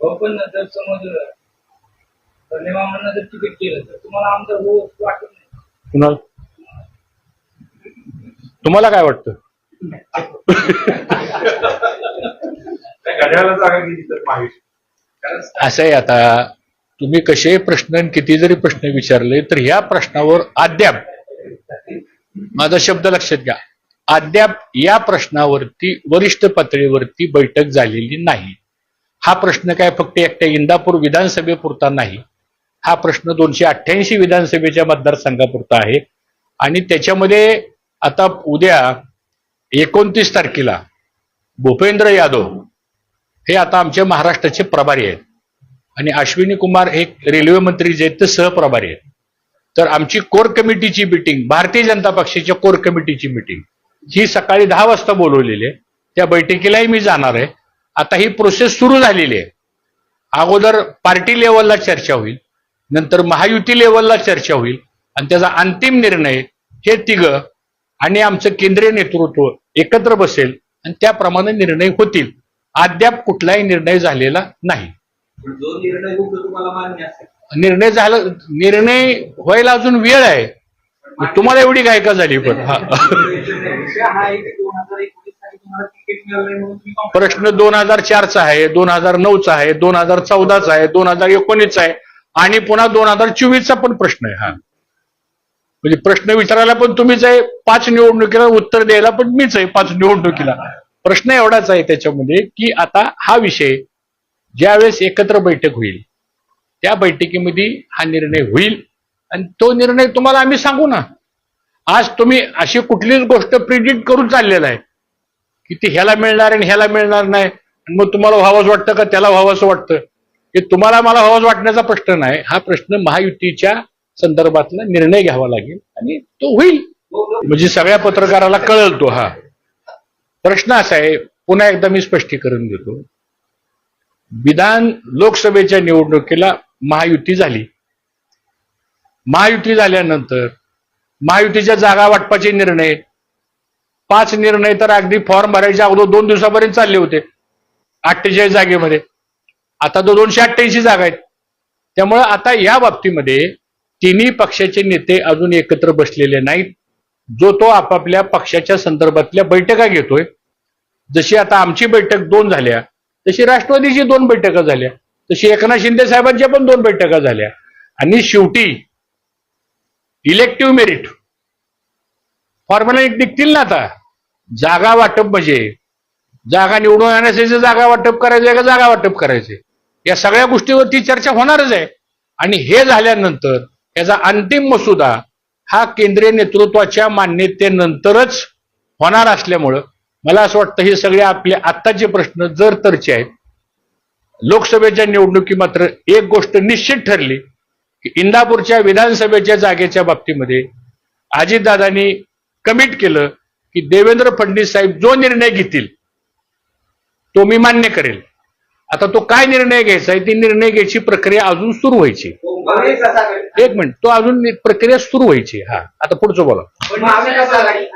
हो पण जर समज मामांना जर तिकीट केलं तर तुम्हाला आमदार हो वाटत नाही. कुणाल? तुम्हाला काय वाटतं? घड्याला जागा गेली तर महायुती कारण असं आहे आता. तुम्ही कसे प्रश्न आणि किती जरी प्रश्न विचारले तर ह्या प्रश्नावर अद्याप माझा शब्द लक्षात घ्या. अद्याप या प्रश्नावरती वरिष्ठ पातळीवरती बैठक झालेली नाही. हा प्रश्न काय फक्त एकट्या इंदापूर विधानसभेपुरता नाही हा प्रश्न दोनशे अठ्ठ्याऐंशी विधानसभेच्या मतदारसंघापुरता आहे. आणि त्याच्यामध्ये आता उद्या एकोणतीस तारखेला भूपेंद्र यादव हे आता आमच्या महाराष्ट्राचे प्रभारी आहेत. आणि अश्विनी कुमार हे रेल्वे मंत्री जे आहेत ते सहप्रभारी आहेत. तर आमची कोर कमिटीची मिटिंग भारतीय जनता पक्षाच्या कोर कमिटीची मिटिंग ही सकाळी दहा वाजता बोलवलेली आहे. त्या बैठकीलाही मी जाणार आहे. आता ही प्रोसेस सुरू झालेली आहे. अगोदर पार्टी लेवलला चर्चा होईल नंतर महायुती लेवलला चर्चा होईल आणि त्याचा अंतिम निर्णय हे तिघ आणि आमचं केंद्रीय नेतृत्व एकत्र बसेल आणि त्याप्रमाणे निर्णय होतील. अद्याप कुठलाही निर्णय झालेला नाही. निर्णय झाला निर्णय व्हायला अजून वेळ आहे. तुम्हाला एवढी काय का झाली पण हा. प्रश्न दोन हजार चारचा आहे दोन हजार नऊचा आहे दोन हजार चौदाचा आहे दोन हजार एकोणीसचा आहे आणि पुन्हा दोन हजार चोवीसचा पण प्रश्न आहे हा. म्हणजे प्रश्न विचारायला पण तुम्हीच आहे पाच निवडणुकीला उत्तर द्यायला पण मीच आहे पाच निवडणुकीला. प्रश्न एवढाच आहे त्याच्यामध्ये की आता हा विषय ज्यावेळेस एकत्र बैठक होईल त्या बैठकीमध्ये हा निर्णय होईल आणि तो निर्णय तुम्हाला आम्ही सांगू ना. आज तुम्ही अशी कुठलीच गोष्ट प्रिडिक्ट करून चाललेला आहे. की ते ह्याला मिळणार आणि ह्याला मिळणार नाही. आणि मग तुम्हाला व्हावंच वाटतं का त्याला व्हावंसं वाटतं? हे तुम्हाला मला व्हावंच वाटण्याचा प्रश्न नाही. हा प्रश्न महायुतीच्या संदर्भातला निर्णय घ्यावा लागेल आणि तो होईल. म्हणजे सगळ्या पत्रकाराला कळल तो हा. प्रश्न असा आहे पुन्हा एकदा मी स्पष्टीकरण देतो. विधान लोकसभेच्या निवडणुकीला महायुती झाली. महायुती झाल्यानंतर महायुतीच्या जागा वाटपाचे निर्णय पाच निर्णय तर अगदी फॉर्म भरायच्या अगोदर दोन दिवसापर्यंत चालले होते. अठ्ठेचाळीस जागेमध्ये. आता तो दोनशे अठ्ठ्याऐंशी जागा आहेत. त्यामुळे आता या बाबतीमध्ये तिन्ही पक्षाचे नेते अजून एकत्र बसलेले नाहीत. जो तो आपापल्या पक्षाच्या संदर्भातल्या बैठका घेतोय. जशी आता आमची बैठक दोन झाल्या तशी राष्ट्रवादीची दोन बैठका झाल्या तशी एकनाथ शिंदे साहेबांच्या पण दोन बैठका झाल्या. आणि शेवटी इलेक्टिव्ह मेरिट फॉर्म्युला निघतील ना आता? जागा वाटप म्हणजे. जागा निवडून आणण्यासाठी जागा वाटप करायचंय का जागा वाटप करायचंय या सगळ्या गोष्टीवरती चर्चा होणारच आहे. आणि हे झाल्यानंतर याचा अंतिम मसुदा हा केंद्रीय नेतृत्वाच्या मान्यतेनंतरच होणार असल्यामुळं मला असं वाटतं हे सगळे आपले आत्ताचे प्रश्न जर तरचे आहेत लोकसभेच्या निवडणुकी मात्र एक गोष्ट निश्चित ठरली की इंदापूरच्या विधानसभेच्या जागेच्या बाबतीमध्ये अजितदादांनी कमिट केलं की देवेंद्र फडणवीस साहेब जो निर्णय घेतील तो मी मान्य करेल. आता तो काय निर्णय घ्यायचा आहे? ती निर्णय घ्यायची प्रक्रिया अजून सुरू व्हायची. एक मिनिट तो अजून प्रक्रिया सुरू व्हायची. हा आता पुढचं बोला.